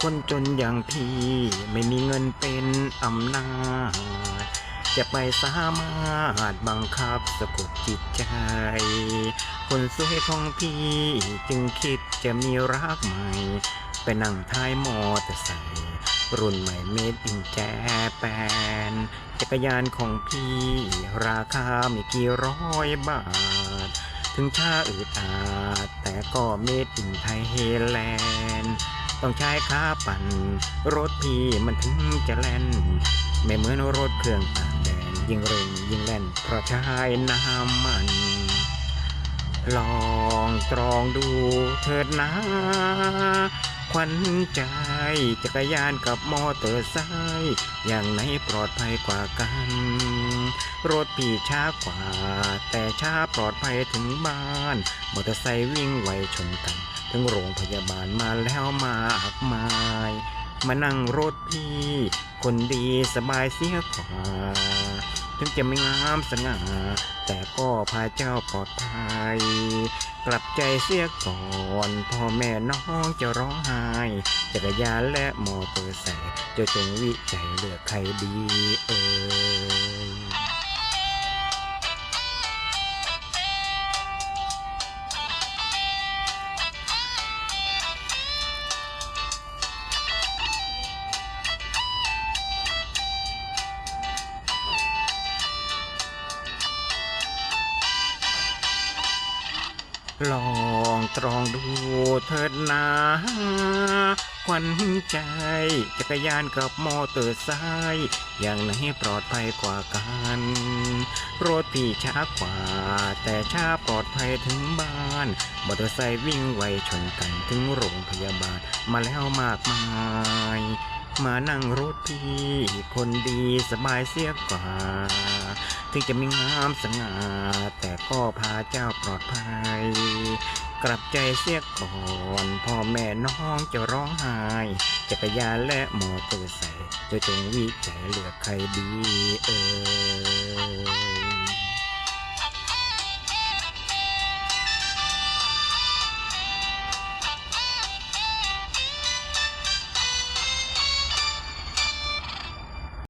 คนจนอย่างพี่ ไม่มีเงินเป็นอำนาจ จะไปสามารถบังคับสะกดจิตใจ คนสวยของพี่จึงคิดจะมีรักใหม่ ไปนั่งท้ายมอเตอร์ไซค์รุ่นใหม่เมดอินแจแปนจักรยานของพี่ ราคาไม่กี่ร้อยบาท ถึงช้าอืดอาดแต่ก็เมดอินไทยเฮแลนด์ ต้องใช้ขาปั่น รถพี่มันถึงจะแล่น ไม่เหมือนรถเครื่องต่างแดนยิ่งเร่งยิ่งแล่นเพราะใช้น้ำมัน ลองตรองดูเถิดนะขวัญใจจักรยานกับมอเตอร์ไซค์อย่างไหนปลอดภัยกว่ากัน รถพี่ช้ากว่า แต่ช้าปลอดภัยถึงบ้าน มอเตอร์ไซค์วิ่งไวชนกัน ถึงโรงพยาบาลมาแล้วมากมาย มานั่งรถพี่ คนดีสบายเสียกว่า ถึงจะไม่งามสง่าแต่ก็พาเจ้าปลอดภัย กลับใจเสียก่อนพ่อแม่น้องจะร้องไห้จักรยานและมอเตอร์ไซค์จะจงวิจัยเลือกใครดีเออ ลองตรองดูเถิดนาขวัญใจ จักรยานกับมอเตอร์ไซค์อย่างไหนปลอดภัยกว่ากัน รถพี่ช้ากว่า แต่ช้าปลอดภัยถึงบ้านมอเตอร์ไซค์วิ่งไวชนกันถึงโรงพยาบาลมาแล้วมากมาย มานั่งรถพี่คนดีสบายเสียกว่า ถึงจะไม่งามสง่า แต่ก็พาเจ้าปลอดภัย กลับใจเสียก่อนพ่อแม่น้องจะร้องไห้จักรยานและมอเตอร์ไซค์จะจงวิจัยเหลือใครดีเอ่ย